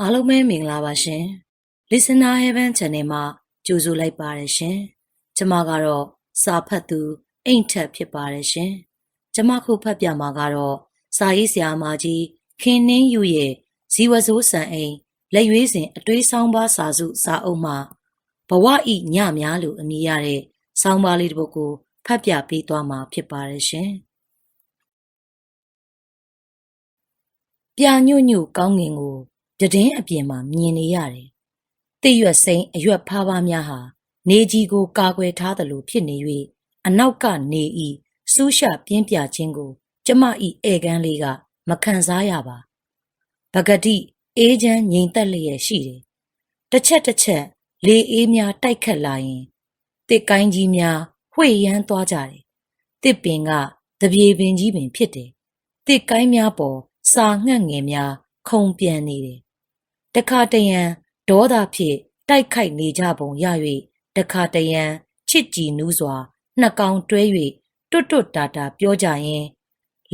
အားလုံးပဲမင်္ဂလာပါရှင် Listener Heaven Channel မှာကြိုဆိုလိုက်ပါတယ်ရှင်ကျမကတော့စာဖတ်သူအိမ်ထက်ဖြစ်ပါတယ်ရှင်ကျမခုဖတ်ပြမှာကတော့စာရေးဆရာမကြီးခင်နှင်းယူရဲ့ဇီဝစိုးစံအိမ်လက်ရွေးစဉ်အတွေးဆောင်ပါစာစုစာအုပ်မှာဘဝဤညများလို့အမည်ရတဲ့ဆောင်းပါးလေးတစ်ပုဒ်ကိုဖတ်ပြပေးသွားမှာဖြစ်ပါတယ်ရှင်ပြညွညွကောင်းငင်ကို ပြတင်းအပြင်မှာမြင်နေရတယ်။တိရွက်စိမ်းအရွက်ဖားဖားများဟာနေကြီးကိုကာကွယ်ထားသလိုဖြစ်နေ၍အနောက်ကနေဤစူးရှပြင်းပြခြင်းကို ကျမဤဧကန်းလေးကမခံစားရပါ။ပဂတိအေးချမ်းငြိမ်သက်လျက်ရှိတယ်။တစ်ချက်တစ်ချက်လေအေးများတိုက်ခတ်လာရင်တစ်ကိုင်းကြီးများဝှေ့ရမ်းသွားကြတယ်။တစ်ပင်ကတပြေပင်ကြီးပင်ဖြစ်တယ်။တစ်ကိုင်းများပေါ်စာငှက်ငယ်များခုံပြန်နေတယ် တခါတရံဒေါသဖြင့်တိုက်ခိုက်နေကြပုံရ၍တခါတရံချစ်ကြည်နူးစွာနှကောင်တွဲ၍တွတ်တွတ်တာတာပြောကြရင်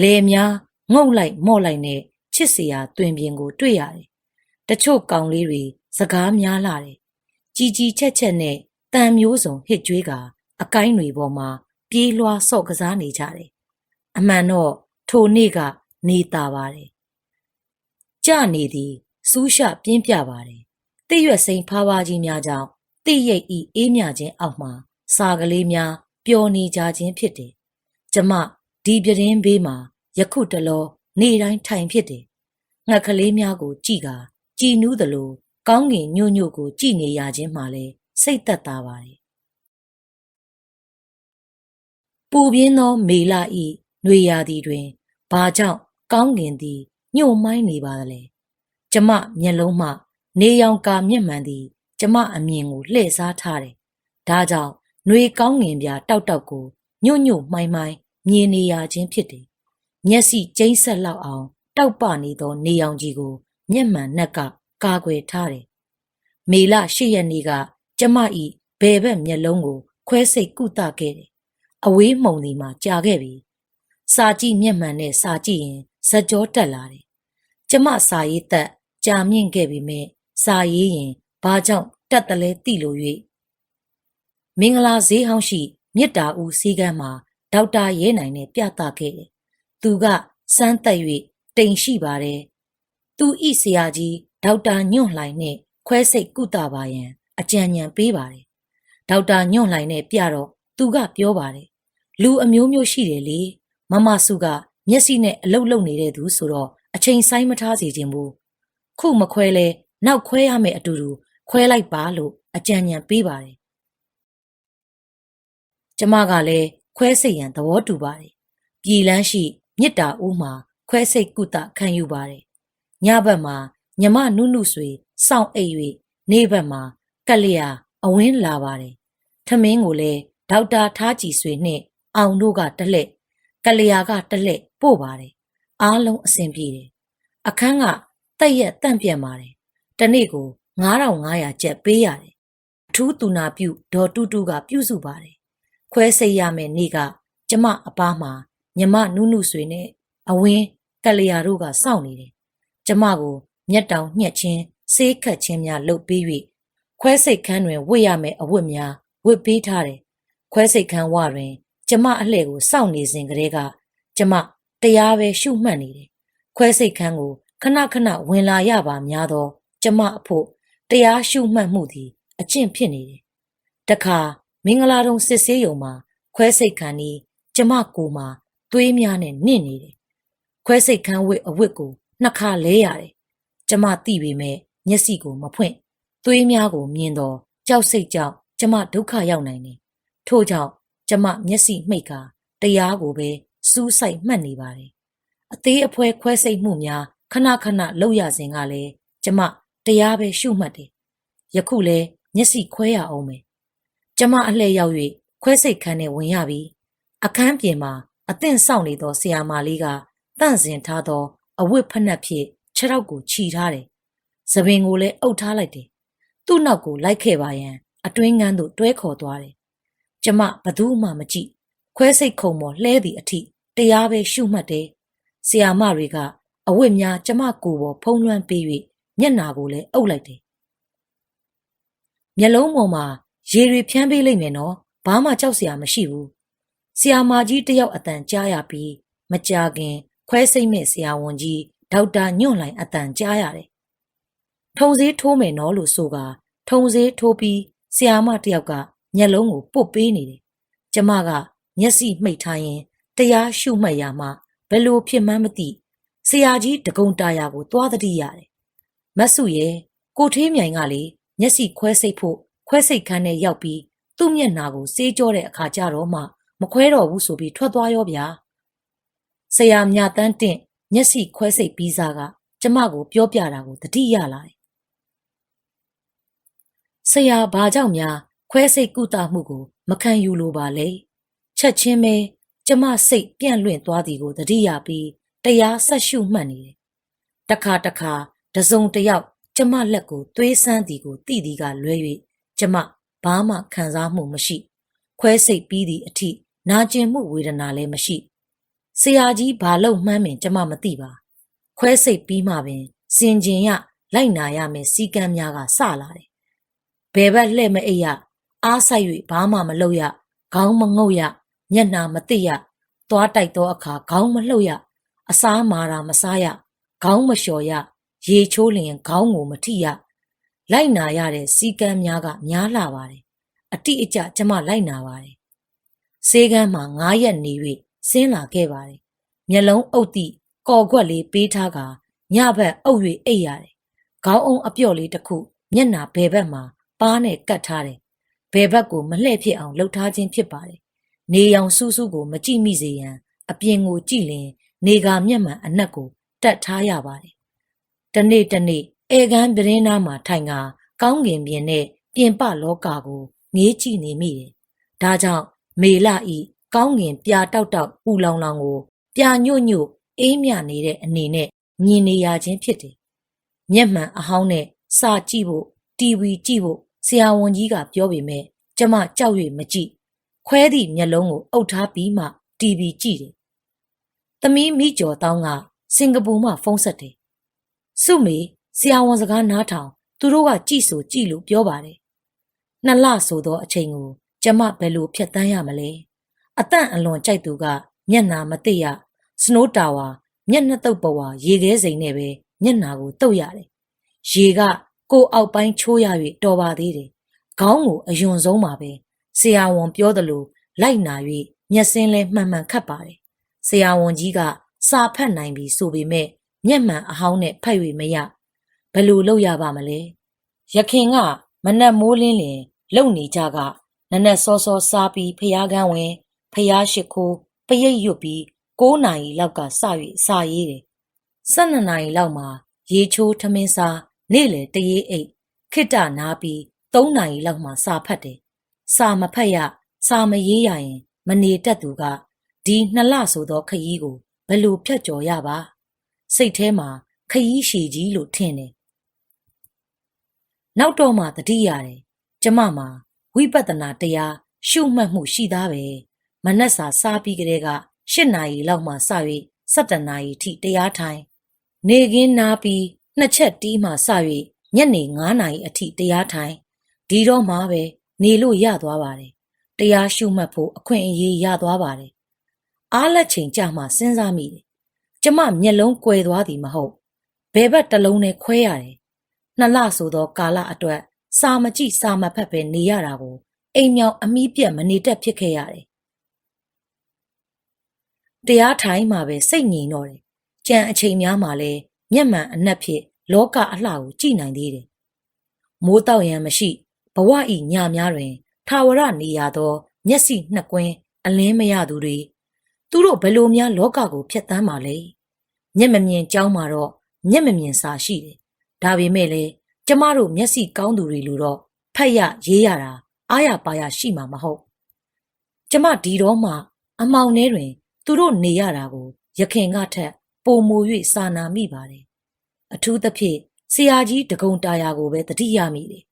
လေများငုတ်လိုက်မော့လိုက်နဲ့ချစ်စရာတွင်ပြင်ကိုတွေ့ရတယ်။တချို့ကောင်လေးတွေစကားများလာတယ်။ជីជីချက်ချက်နဲ့တန်မျိုးစုံဟစ်ကြွေးကအကိုင်းတွေပေါ်မှာပြေးလွှားဆော့ကစားနေကြတယ်။အမှန်တော့ထိုနေ့ကနေတာပါတယ်။ကြနေသည် စူးရှပြင်းပြပါတယ်။တိရွက်စိန်ဖားဖားကြီးများကြောင့်တိရိတ်ဤအေးမြခြင်းအောက်မှာစာကလေးများပျော်နေကြခြင်းဖြစ်တယ်။ကျမဒီပြတင်းဘေးမှာယခုတလောနေတိုင်းထိုင်ဖြစ်တယ်။ငှက်ကလေးများကိုကြည်ကာကြည်နူးသလိုကောင်းငင်ညို့ညို့ကိုကြည်နေရခြင်းမှလည်းစိတ်သက်သာပါတယ်။ပူပြင်းသောမေလဤຫນွေရာသီတွင်ဘာကြောင့်ကောင်းငင်သည်ညှို့မိုင်းနေပါသလဲ။ ကျမမျက်လုံးမှ နေရောင်ကာမျက်မှန်သည် ကျမအမြင်ကိုလှည့်စားထားတယ်။ဒါကြောင့်ຫນွေကောင်းငင်ပြတောက်တောက်ကိုညွတ်ညွတ်မှိုင်းမှိုင်းမြင်နေရခြင်းဖြစ်တယ်။မျက်စိကျိန်းဆက်လောက်အောင် တောက်ပနေသော နေရောင်ကြီးကို မျက်မှန်နှက်ကကာကွယ်ထားတယ်။မေလ၈ရက်နေ့က ကျမဤဘယ်ဘက်မျက်လုံးကို ခွဲစိတ်ကုသခဲ့တယ်။အဝေးမှုံဒီမှာကြာခဲ့ပြီ။စာကြည့်မျက်မှန်နဲ့စာကြည့်ရင်ဇက်ကြောတက်လာတယ်။ကျမစာရေးသက် ကြာမြင့်ခဲ့ပြီမဲ့စာရေးရင်ဘာကြောင့်တက်တလဲသိလို့၍မင်္ဂလာဈေးဟောင်းရှိမြစ်တာဦးစီကမ်းမှာဒေါက်တာရဲနိုင်နဲ့ပြသခဲ့တယ်။သူကစမ်းသက်၍တိမ်ရှိပါတယ်။သူဤဆရာကြီးဒေါက်တာညွန့်လှိုင်နဲ့ခွဲစိတ်ကုသပါရန်အကြံဉာဏ်ပေးပါတယ်။ဒေါက်တာညွန့်လှိုင်နဲ့ပြတော့သူကပြောပါတယ်။လူအမျိုးမျိုးရှိတယ်လေ။မမစုကမျက်စိနဲ့အလုတ်လုံနေတဲ့သူဆိုတော့အချိန်ဆိုင်မထားစေခြင်းဘူး ခုမခွဲလဲနောက်ခွဲရမယ်အတူတူခွဲလိုက်ပါလို့အကြံဉာဏ်ပေးပါတယ်ကျမကလည်းခွဲစိတ်ရန်သဘောတူပါတယ်ပြည်လန်းရှိမြစ်တာဦးမှာခွဲစိတ်ကုသခံယူပါတယ်ညဘက်မှာညမနုနုဆွေစောင့်အိပ်၍နေ့ဘက်မှာကက်လျာအဝင်းလာပါတယ်ထမင်းကိုလည်းဒေါက်တာထားကြည်ဆွေနှင့်အောင်တို့ကတလှည့်ကလျာကတလှည့်ပို့ပါတယ်အားလုံးအဆင်ပြေတယ်အခန်းက တက်ရက်တန့်ပြန်ပါတယ်။တနေ့ကို9500ကျပ်ပေးရတယ်။အထူးတူနာပြုဒေါ်တူတူကပြုစုပါတယ်။ခွဲစိတ်ရမယ်နေ့ကကျမအပားမှာညမနုနုဆွေနဲ့အဝင်းကလျာတို့ကစောင့်နေတယ်။ကျမကိုမျက်တောင်ညှက်ချင်းဆေးခတ်ချင်းများလုပ်ပေး၍ခွဲစိတ်ခန်းတွင်ဝတ်ရမယ်အဝတ်များဝတ်ပေးထားတယ်။ခွဲစိတ်ခန်းဝတွင် ကျမအလှည့်ကိုစောင့်နေစဉ်ကတည်းကကျမတရားပဲရှုမှတ်နေတယ်။ခွဲစိတ်ခန်းကို ခဏခဏဝင်လာရပါများသော ကျမအဖို့တရားရှုမှတ်မှုသည် အကျင့်ဖြစ်နေတယ်။တခါမင်္ဂလာတုံစစ်ဆေးရုံမှာ ခွဲစိတ်ခံဤကျမကိုမှာသွေးများနဲ့နင့်နေတယ်။ခွဲစိတ်ခန်းဝစ်အဝစ်ကိုနှစ်ခါလဲရတယ်။ကျမသိပေမဲ့မျက်စိကိုမဖွင့်သွေးများကိုမြင်တော့ကြောက်စိတ်ကြောင့်ကျမဒုက္ခရောက်နိုင်တယ်။ထို့ကြောင့်ကျမမျက်စိမှိတ်ကာတရားကိုပဲစူးစိုက်မှတ်နေပါတယ်။အသေးအဖွဲခွဲစိတ်မှုများ ခဏခဏလှုပ်ရစဉ်ကလည်းကျမတရားပဲရှုမှတ်တယ်။ယခုလဲမျက်စိခွဲရအောင်မယ်။ကျမအလှည့်ရောက်၍ခွဲစိတ်ခန်းနဲ့ဝင်ရပြီ။အခန်းပြင်မှာအသင့်ဆောင်နေသောဆရာမလေးကတန့်စင်ထားသော အဝတ်ဖက်နှက်ဖြင့်ခြေထောက်ကိုခြီထားတယ်။သပင်ကိုလည်းအုပ်ထားလိုက်တယ်။သူ့နောက်ကိုလိုက်ခဲ့ပါရန်အတွင်းငန်းသို့တွဲခေါ်သွားတယ်။ကျမဘသူမှမကြည့်ခွဲစိတ်ခုံပေါ်လှဲသည့်အထိတရားပဲရှုမှတ်တယ်။ဆရာမတွေက အဝတ်များကျမကိုယ်ပေါ်ဖုံးလွှမ်းပေး၍မျက်နာကိုလည်းအုပ်လိုက်တယ်မျက်လုံးပေါ်မှာရေတွေဖြန်းပေးလိုက်မယ်နော်ဘာမှကြောက်စရာမရှိဘူးဆရာမကြီးတယောက်အတန်ကြားရပြီးမကြာခင်ခွဲစိတ်မဲ့ဆရာဝန်ကြီးဒေါက်တာညွန့်လိုင်အတန်ကြားရတယ်ထုံစည်းထိုးမယ်နော်လို့ဆိုကထုံစည်းထိုးပြီးဆရာမတယောက်ကမျက်လုံးကိုပုတ်ပေးနေတယ်ကျမကမျက်စိမှိတ်ထားရင်တရားရှုမှတ်ရမှဘယ်လိုဖြစ်မှန်းမသိ ဆရာကြီးတကုံတာယာကိုသွားသတိရတယ်မတ်စုရဲ့ကိုထေးမြိုင်ကလေမျက်စိခွဲစိတ်ဖို့ခွဲစိတ်ခန်းထဲရောက်ပြီးသူ့မျက်နှာကိုစေးကြောတဲ့အခါကျတော့မှမခွဲတော့ဘူးဆိုပြီးထွက်သွားရောဗျာဆရာမြတန်းတင့်မျက်စိခွဲစိတ်ပြီးစားကကျမကိုပြောပြတာကိုတတိရလာတယ်ဆရာဘာကြောင့်များခွဲစိတ်ကုသမှုကိုမခံယူလိုပါလဲချက်ချင်းပဲကျမစိတ်ပြန့်လွင့်သွားသည်ကိုတတိယပြီး တရားဆက်ရှုမှတ်နေတယ်တခါတခါတစုံတယောက်ကျမလက်ကိုသွေးဆန်းသည်ကိုတိသည်ကလွဲ၍ကျမဘာမှခံစားမှုမရှိ ခွဲစိတ်ပြီးသည့်အထိနာကျင်မှုဝေဒနာလည်းမရှိဆရာကြီးဘာလို့မှန်းမင် ကျမမသိပါခွဲစိတ်ပြီးမှပင်စင်ကျင်ရလိုက်နာရမယ်စီကံများကစလာတယ်ဘယ်ဘက်လှဲ့မအိပ်ရအားဆိုင်၍ဘာမှမလုပ်ရခေါင်းမငုတ်ရမျက်နှာမသိရသွားတိုက်သောအခါခေါင်းမလှုပ်ရ အစားမာတာမစားရခေါင်းမလျှော်ရရေချိုးလျင်ခေါင်းကိုမထိရလိုက်နာရတဲ့စီကံများကများလာပါတယ်အတိအကျကျမလိုက်နာပါတယ်ဆေးကမ်းမှာ9ရက်နေ၍ဆင်းလာခဲ့ပါတယ်မျက်လုံးအုပ်တိကော်ကွက်လေးပေးထားကညဘက်အုပ်၍အိပ်ရတယ်ခေါင်းအုံအပြော့လေးတစ်ခုမျက်နာဘယ်ဘက်မှာပါးနဲ့ကတ်ထားတယ်ဘယ်ဘက်ကိုမလှဲ့ဖြစ်အောင်လှုပ်ထားခြင်းဖြစ်ပါတယ်နေရောင်စူးစူးကိုမကြည့်မိစေရန်အပြင်ကိုကြည့်လင် နေကာမျက်မှန်အနက်ကိုတက်ထားရပါတယ်။တနေ့တနေ့ဧကန်ပရင်းနာမှာထိုင်ကကောင်းကင်ပြင်နဲ့ပြင်ပလောကကိုငေးကြည့်နေမိတယ်။ဒါကြောင့်မေလဤကောင်းကင်ပြာတောက်တောက်ပူလောင်လောင်ကို ပြာညွတ်ညွတ်အေးမြနေတဲ့အနေနဲ့မြင်နေရခြင်းဖြစ်တယ်။မျက်မှန်အဟောင်းနဲ့စာကြည့်ဖို့တီဗီကြည့်ဖို့ဆရာဝန်ကြီးကပြောပေမဲ့ကျမကြောက်ရွံ့မကြည့်ခွဲသည့်မျက်လုံးကိုအုပ်ထားပြီးမှတီဗီကြည့်တယ်။ သမီးမိကျော်တောင်းကစင်ကာပူမှဖုန်းဆက်တယ်။စုမေဆရာဝန်စကားနားထောင်သူတို့ကကြည်ဆိုကြည်လို့ပြောပါတယ်။နှစ်လဆိုသောအချိန်ကိုကျမဘယ်လိုဖြတ်တန်းရမလဲ။အတန့်အလွန်ကြိုက်သူကမျက်နာမသိရစနိုးတာဝါမျက်နှာတုပ်ပဝါရေခဲစိမ်နဲ့ပဲမျက်နာကိုတုပ်ရတယ်။ရေကကိုအောက်ပိုင်းချိုးရ၍တော်ပါသေးတယ်။ခေါင်းကိုအယွန်ဆုံးပါပဲဆရာဝန်ပြောသလိုလိုက်နာ၍မျက်စင်းလဲမှန်မှန်ခတ်ပါတယ် ဆရာဝန်ကြီးကစာဖတ်နိုင်ပြီဆိုပေမဲ့မျက်မှန်အဟောင်းနဲ့ဖတ်၍မရဘယ်လိုလုပ်ရပါမလဲရခင်ကမနက်မိုးလင်းလင်လုံနေကြကနနက်စောစောစားပြီးဖျားကန်းဝင်ဖျားရှိခိုးပရိတ်ရွတ်ပြီး9နာရီလောက်ကစ၍စာရေးတယ်12နာရီလောက်မှာရေချိုးထမင်းစားနေ့လေတရေအိတ်ခိတ္တနာပြီး3နာရီလောက်မှစာဖတ်တယ်စာမဖတ်ရစာမရေးရရင် မနေတတ်သူက ဒီနှစ်လဆိုသောခရီးကိုဘယ်လိုဖြတ်ကျော်ရပါစိတ်ထဲမှာခရီးရှည်ကြီးလို့ထင်တယ်နောက်တော့မှတတိရတယ်ကျမမှာဝိပဿနာတရားရှုမှတ်မှုရှိသားပဲမနှက်စာစားပြီးကလေးက၈နာရီလောက်မှစ၍၁၇နာရီထိတရားထိုင်နေကင်းနာပြီးနှစ်ချက်တီးမှစ၍ညနေ9နာရီအထိတရားထိုင်ဒီတော့မှပဲနေလို့ရသွားပါတယ်။တရားရှုမှတ်ဖို့အခွင့်အရေးရသွားပါတယ်။ အားလက်ချိန်ကြမှစဉ်းစားမိတယ်။ကျမမျက်လုံးကွယ်သွားသည်မဟုတ်။ဘယ်ဘက်တစ်လုံးနဲ့ခွဲရတယ်။နှစ်လဆိုသောကာလအတွက် စာမကြည့်စာမဖတ်ပဲနေရတာကိုအိမ်မြောင်အမိပြက်မနေတတ်ဖြစ်ခဲ့ရတယ်။တရားထိုင်မှပဲစိတ်ငြိမ်တော့တယ်။ကြံအချိန်များမှလည်းမျက်မှန်အနက်ဖြစ်လောကအလှကိုကြည်နိုင်သေးတယ်။မိုးတောက်ရန်မရှိဘဝဤညများတွင် ထာဝရနေရသော မျက်စိနှစ်ကွင်းအလင်းမရသူတွေ သူတို့ဘယ်လိုများလောကကိုဖျက်ဆီးမှာလဲမျက်မမြင်ကြောင်းမှာတော့မျက်မမြင်စာရှိတယ်ဒါပေမဲ့လေကျမတို့မျက်စိကောင်းသူတွေလိုတော့ဖတ်ရရေးရတာအားရပါရရှိမှာမဟုတ်ကျမဒီတော့မှအမောင်ထဲတွင် သူတို့နေရတာကိုရခင်ကထက် ပိုမို၍စာနာမိပါတယ်အထူးသဖြင့်ဆရာကြီးတကုံတာယာကိုပဲတတိယမိတယ်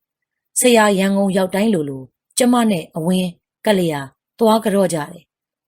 ဆရာရန်ကုန်ရောက်တိုင်းလိုလိုကျမနဲ့အဝင်းကလျာသွားကြော့ကြတယ်။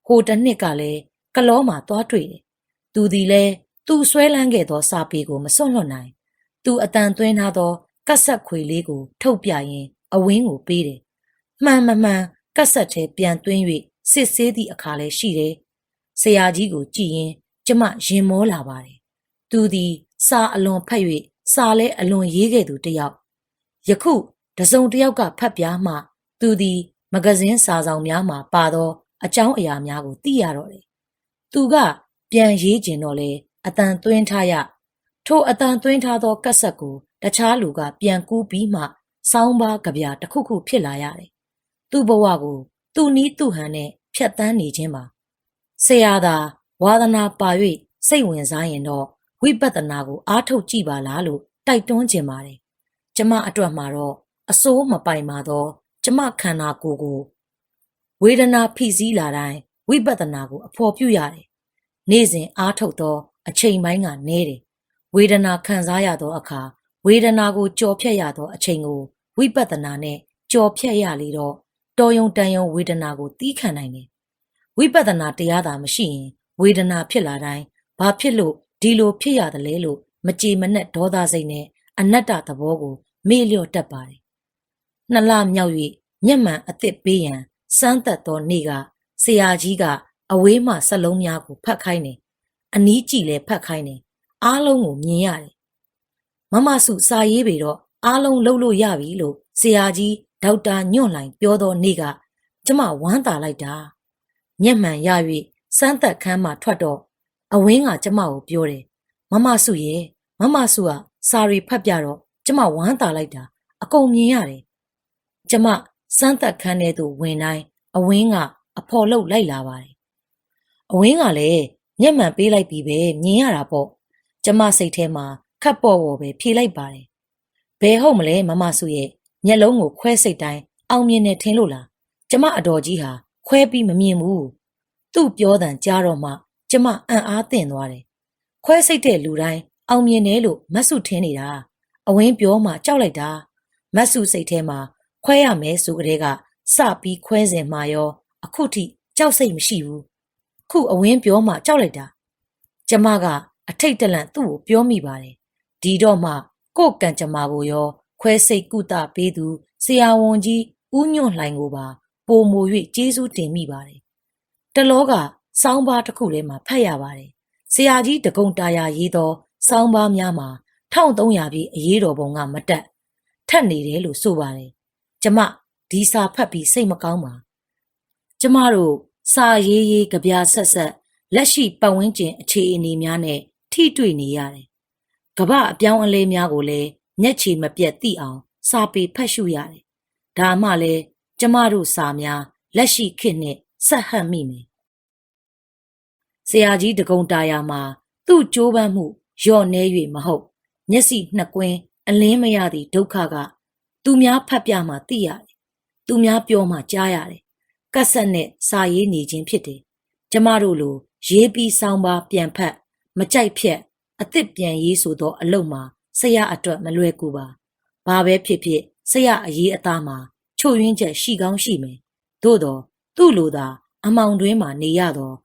ဟိုတစ်နှစ်ကလည်းကလောမှာသွားတွေ့တယ်။သူဒီလဲသူဆွဲလန်းခဲ့သောစာပေကိုမစွန့်လွတ်နိုင်။သူသူအတန်သွင်းထားသောကတ်ဆက်ခွေလေးကိုထုတ်ပြရင်အဝင်းကိုပေးတယ်။မှန်မမှန်ကတ်ဆက်ထဲပြန်သွင်း၍စစ်ဆေးသည့်အခါလည်းရှိတယ်။ဆရာကြီးကိုကြည့်ရင်ကျမရင်မောလာပါတယ်။သူသည်စာအလွန်ဖတ်၍စာလဲအလွန်ရေးခဲ့သူတစ်ယောက်။ယခုတစုံတစ်ယောက်ကဖတ်ပြားမှ သူသည်မဂဇင်းစာဆောင်များမှာပါသော အကြောင်းအရာများကိုသိရတော့တယ်။သူကပြန်ရေးကျင်တော့လေအတန်သွင်းထားရထိုအတန်သွင်းထားသောကတ်ဆက်ကိုတခြားလူကပြန်ကူးပြီးမှစောင်းပါးကြပြတစ်ခုခုဖြစ်လာရတယ်။သူ့ဘဝကိုသူ့နီးသူ့ဟန်နဲ့ဖြတ်တန်းနေခြင်းပါ။ဆရာသာဝါသနာပါ၍စိတ်ဝင်စားရင်တော့ဝိပဿနာကိုအားထုတ်ကြည့်ပါလားလို့တိုက်တွန်းခြင်းပါတယ်။ကျမအတွက်မှာတော့အစိုးမပိုင်ပါတော့ကျမခန္ဓာကိုယ်ကို ဝေဒနာဖိစီးလာတိုင်းဝိပဿနာကိုအဖော်ပြုရတယ်။နေ့စဉ်အားထုတ်သော အချိန်ပိုင်းကနည်းတယ်။ဝေဒနာခံစားရသောအခါဝေဒနာကိုကြော်ဖြတ်ရသောအချိန်ကိုဝိပဿနာနဲ့ကြော်ဖြတ်ရလေတော့တော်ယုံတန်ယုံဝေဒနာကိုတီးခံနိုင်တယ်။ဝိပဿနာတရားသာမရှိရင်ဝေဒနာဖြစ်လာတိုင်းဘာဖြစ်လို့ဒီလိုဖြစ်ရတယ်လဲလို့မကြေမနက်ဒေါသစိတ်နဲ့အနတ္တသဘောကိုမေ့လျော့တတ်ပါတယ်။နှစ်လမြောက်၍မျက်မှန်အသစ်ပေးရန် စမ်းသက်သောနေ့ကဆရာကြီးကအဝေးမှစက်လုံးများကိုဖတ်ခိုင်းတယ်။အနီးကြည့်လဲဖတ်ခိုင်းတယ်။အားလုံးကိုမြင်ရတယ်။မမစုစာရေးပေတော့အားလုံးလှုပ်လို့ရပြီလို့ဆရာကြီးဒေါက်တာညွန့်လိုင်ပြောသောနေ့ကကျမဝမ်းသာလိုက်တာ။မျက်မှန်ရ၍စမ်းသက်ခန်းမှထွက်တော့အဝင်းကကျမကိုပြောတယ်။မမစုရဲ့မမစုကစာရီဖတ်ပြတော့ကျမဝမ်းသာလိုက်တာအကုန်မြင်ရတယ်။ကျမ စမ်းသက်ခန်းထဲသို့ဝင်တိုင်းအဝင်းကအဖော်လုတ်လိုက်လာပါတယ်။အဝင်းကလည်းမျက်မှန်ပေးလိုက်ပြီပဲမြင်ရတာပေါ့။ကျမစိတ်ထဲမှာခတ်ပေါ်ပေါ်ပဲဖြေလိုက်ပါတယ်။ဘယ်ဟုတ်မလဲမမစုရဲ့မျက်လုံးကိုခွဲစိတ်တိုင်းအောင်မြင်နေထင်လို့လား။ကျမအတော်ကြီးဟာခွဲပြီးမမြင်ဘူး။သူ့ပြောတန်ကြားတော့မှကျမအံ့အားသင့်သွားတယ်။ခွဲစိတ်တဲ့လူတိုင်းအောင်မြင်တယ်လို့မတ်စုထင်နေတာ။အဝင်းပြောမှကြောက်လိုက်တာ။မတ်စုစိတ်ထဲမှာ ခွဲရမယ်ဆိုကြတဲ့ကစပြီးခွဲစဉ်မှာရော အခုထိကြောက်စိတ်မရှိဘူးခုအဝင်းပြောမှကြောက်လိုက်တာကျမကအထိတ်တလန့်သူ့ကိုပြောမိပါတယ်ဒီတော့မှကို့ကံကြမ္မာကိုရော ခွဲစိတ်ကုသပေးသူဆရာဝန်ကြီးဦးညွန့်လှိုင်ကိုပါပိုမို၍ကျေးဇူးတင်မိပါတယ်တလောကစောင်းပါးတစ်ခုထဲမှာဖတ်ရပါတယ်ဆရာကြီးတကုံတာယာရေးသောစောင်းပါးများမှာ1300ပြည့်အရေးတော်ပုံကမတက်ထက်နေတယ်လို့ဆိုပါတယ် ကျမဒီစာဖတ်ပြီးစိတ်မကောင်းပါကျမတို့စာရေးရေးကြပြဆက်ဆက်လက်ရှိပတ်ဝန်းကျင်အခြေအနေများနဲ့ထိတွေ့နေရတယ်ကမ္ဘာအပြောင်းအလဲများကိုလည်းမျက်ခြေမပြတ်သိအောင် စာပေဖတ်ရှုရတယ်ဒါမှလည်းကျမတို့စာများလက်ရှိခေတ်နဲ့ဆက်ဟပ်မိမယ်ဆရာကြီးတကုံတာယာမှာသူ့ကြိုးပမ်းမှုယော့နေ၍မဟုတ် မျက်စိနှစ်ကွင်းအလင်းမရသည့်ဒုက္ခက သူများဖတ်ပြမှသိရတယ်။သူများပြောမှကြားရတယ်။ကတ်ဆက်နဲ့စာရေးနေခြင်းဖြစ်တယ်။ကျမတို့လိုရေးပြီးဆောင်းပါပြန်ဖတ်မကြိုက်ဖြက်အသစ်ပြန်ရေးဆိုသောအလုပ်မှာဆရာအတွက်မလွယ်ကူပါ။ဘာပဲဖြစ်ဖြစ်ဆရာအရေးအသားမှာချို့ယွင်းချက်ရှိကောင်းရှိမယ်။သို့တော့သူ့လိုသာအမောင်တွင်းမှာနေရတော့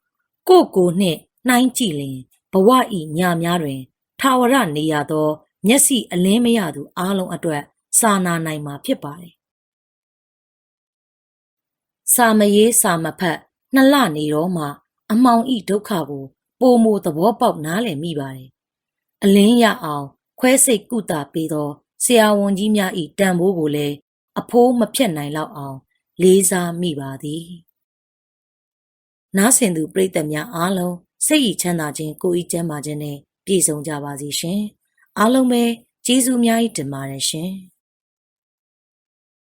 ကိုကိုနှင့်နှိုင်းကြည့်လင်ဘဝဤညများတွင် ထာဝရနေရသော မျက်စိအလင်းမရသူအားလုံးအတွက် စာနာနိုင်မှာဖြစ်ပါတယ်။စာမရေးစာမဖတ်နှစ်လနေတော့မှ အမောင်ဤဒုက္ခကိုပိုမိုသဘောပေါက်နားလည်မိပါတယ်။အလင်းရအောင်ခွဲစိတ်ကုသပေးသောဆရာဝန်ကြီးများဤတန်ဖိုးကိုလည်းအဖိုးမဖြတ်နိုင်လောက်အောင် လေးစားမိပါသည်။နားဆင်သူပရိသတ်များအားလုံးစိတ်ဤချမ်းသာခြင်းကိုယ်ဤကျန်းမာခြင်းနဲ့ပြည့်စုံကြပါစေရှင်။အားလုံးပဲကျေးဇူးများကြီးတင်ပါတယ်ရှင်။